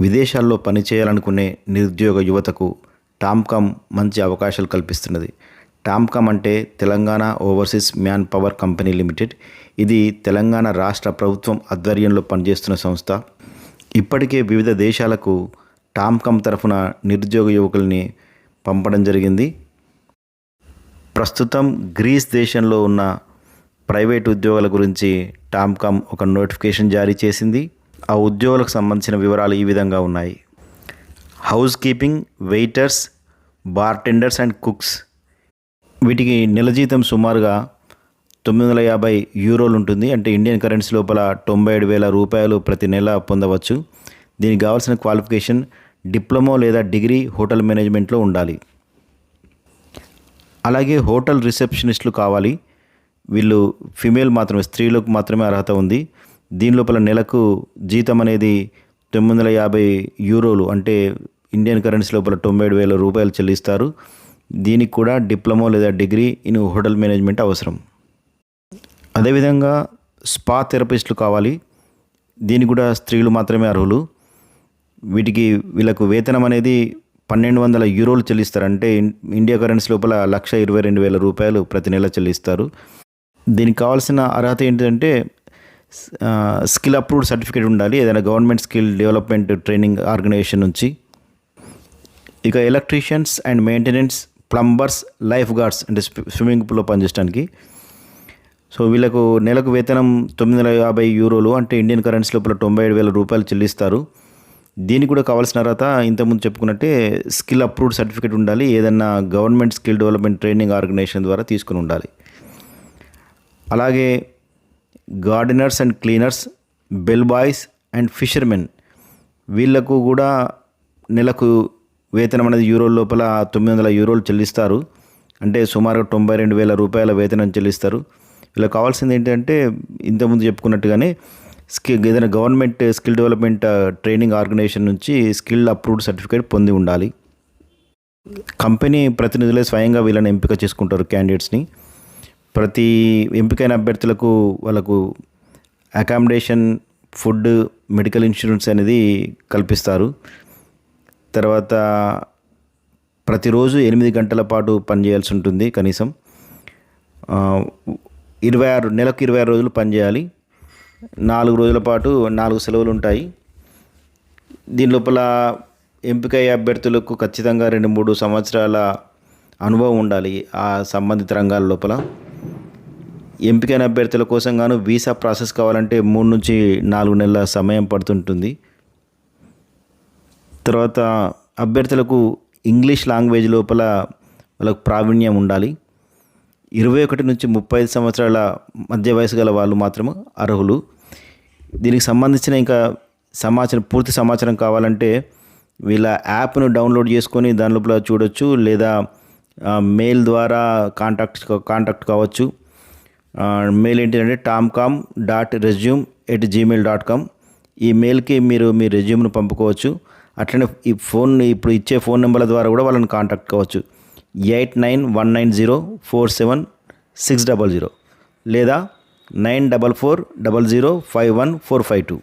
విదేశాల్లో పనిచేయాలనుకునే నిరుద్యోగ యువతకు టామ్కామ్ మంచి అవకాశాలు కల్పిస్తున్నది. టామ్కామ్ అంటే Telangana overseas manpower company limited. ఇది తెలంగాణ రాష్ట్ర ప్రభుత్వం ఆధ్వర్యంలో పనిచేస్తున్న సంస్థ. ఇప్పటికే వివిధ దేశాలకు టామ్కామ్ తరఫున నిరుద్యోగ యువకుల్ని పంపడం జరిగింది. ప్రస్తుతం గ్రీస్ దేశంలో ఉన్న ప్రైవేట్ ఉద్యోగాల గురించి టామ్కామ్ ఒక నోటిఫికేషన్ జారీ చేసింది. ఆ ఉద్యోగులకు సంబంధించిన వివరాలు ఈ విధంగా ఉన్నాయి. Housekeeping waiters bartenders and cooks వీటికి నెల జీతం సుమారుగా తొమ్మిది వందల యాభై యూరోలు ఉంటుంది. అంటే ఇండియన్ కరెన్సీ లోపల తొంభై ఏడు వేల రూపాయలు ప్రతి నెల పొందవచ్చు. దీనికి కావాల్సిన క్వాలిఫికేషన్ డిప్లొమా లేదా డిగ్రీ హోటల్ మేనేజ్మెంట్లో ఉండాలి. అలాగే హోటల్ రిసెప్షనిస్టులు కావాలి. వీళ్ళు ఫిమేల్ మాత్రమే స్త్రీలకు మాత్రమే అర్హత ఉంది. దీని లోపల నెలకు జీతం అనేది తొమ్మిది వందల యాభై యూరోలు అంటే ఇండియన్ కరెన్సీ లోపల తొంభై ఏడు వేల రూపాయలు చెల్లిస్తారు. దీనికి కూడా డిప్లొమా లేదా డిగ్రీ ఇన్ హోటల్ మేనేజ్మెంట్ అవసరం. అదేవిధంగా స్పా థెరపిస్టులు కావాలి. దీనికి కూడా స్త్రీలు మాత్రమే అర్హులు. వీటికి వీళ్ళకు వేతనం అనేది పన్నెండు వందల యూరోలు చెల్లిస్తారు. అంటే ఇండియా కరెన్సీ లోపల లక్ష ఇరవై రెండు వేల రూపాయలు ప్రతి నెల చెల్లిస్తారు. దీనికి కావాల్సిన అర్హత ఏంటంటే స్కిల్ అప్రూవ్డ్ సర్టిఫికేట్ ఉండాలి. ఏదైనా government skill development training organisation నుంచి. ఇక electricians and maintenance plumbers lifeguards అంటే స్వి- స్విమ్మింగ్ పూల్లో పనిచేయడానికి సో వీళ్ళకు నెలకు వేతనం తొమ్మిది వందల యాభై యూరోలు అంటే ఇండియన్ కరెన్సీ లోపల తొంభై ఏడు వేల రూపాయలు చెల్లిస్తారు. దీనికి కూడా కావాల్సిన అర్హత ఇంతకుముందు చెప్పుకున్నట్టే స్కిల్ అప్రూవ్డ్ సర్టిఫికేట్ ఉండాలి. ఏదన్నా government skill development training organisation ద్వారా తీసుకుని ఉండాలి. అలాగే gardeners and cleaners bellboys and fishermen. వీళ్ళకు కూడా నెలకు వేతనం అనేది యూరోల లోపల తొమ్మిది వందల యూరోలు చెల్లిస్తారు. అంటే సుమారుగా తొంభై రెండు వేల రూపాయల వేతనం చెల్లిస్తారు. వీళ్ళకి కావాల్సింది ఏంటంటే ఇంతకుముందు చెప్పుకున్నట్టుగానే స్కిల్ ఏదైనా government skill development training organisation నుంచి స్కిల్ అప్రూవ్డ్ సర్టిఫికేట్ పొంది ఉండాలి. కంపెనీ ప్రతినిధులే స్వయంగా వీళ్ళని ఎంపిక చేసుకుంటారు క్యాండిడేట్స్ని. ప్రతి ఎంపికైన అభ్యర్థులకు వాళ్ళకు అకామిడేషన్ ఫుడ్ మెడికల్ ఇన్సూరెన్స్ అనేది కల్పిస్తారు. తర్వాత ప్రతిరోజు ఎనిమిది గంటల పాటు పనిచేయాల్సి ఉంటుంది కనీసం. ఇరవై ఆరు నెలకు ఇరవై ఆరు రోజులు పనిచేయాలి. నాలుగు రోజుల పాటు నాలుగు సెలవులు ఉంటాయి. దీని లోపల ఎంపికయ్యే అభ్యర్థులకు ఖచ్చితంగా రెండు మూడు సంవత్సరాల అనుభవం ఉండాలి ఆ సంబంధిత రంగాల లోపల. ఎంపికైన అభ్యర్థుల కోసం గాను వీసా ప్రాసెస్ కావాలంటే మూడు నుంచి నాలుగు నెలల సమయం పడుతుంటుంది. తర్వాత అభ్యర్థులకు ఇంగ్లీష్ లాంగ్వేజ్ లోపల వాళ్ళకు ప్రావీణ్యం ఉండాలి. ఇరవై ఒకటి నుంచి ముప్పై ఐదు సంవత్సరాల మధ్య వయసు గల వాళ్ళు మాత్రమే అర్హులు. దీనికి సంబంధించిన ఇంకా సమాచారం పూర్తి సమాచారం కావాలంటే వీళ్ళ యాప్ను డౌన్లోడ్ చేసుకొని దాని లోపల చూడొచ్చు లేదా మెయిల్ ద్వారా కాంటాక్ట్ కాంటాక్ట్ కావచ్చు. మెయిల్ ఏంటంటే TOMCOM dot resume at Gmail dot com ఈ మెయిల్కి మీరు మీ రెజ్యూమ్ను పంపుకోవచ్చు. అట్లనే ఈ ఫోన్ ఇప్పుడు ఇచ్చే ఫోన్ నెంబర్ల ద్వారా కూడా వాళ్ళని కాంటాక్ట్ కావచ్చు. Eight nine one nine zero four seven six double zero లేదా nine double four double zero five one four five two.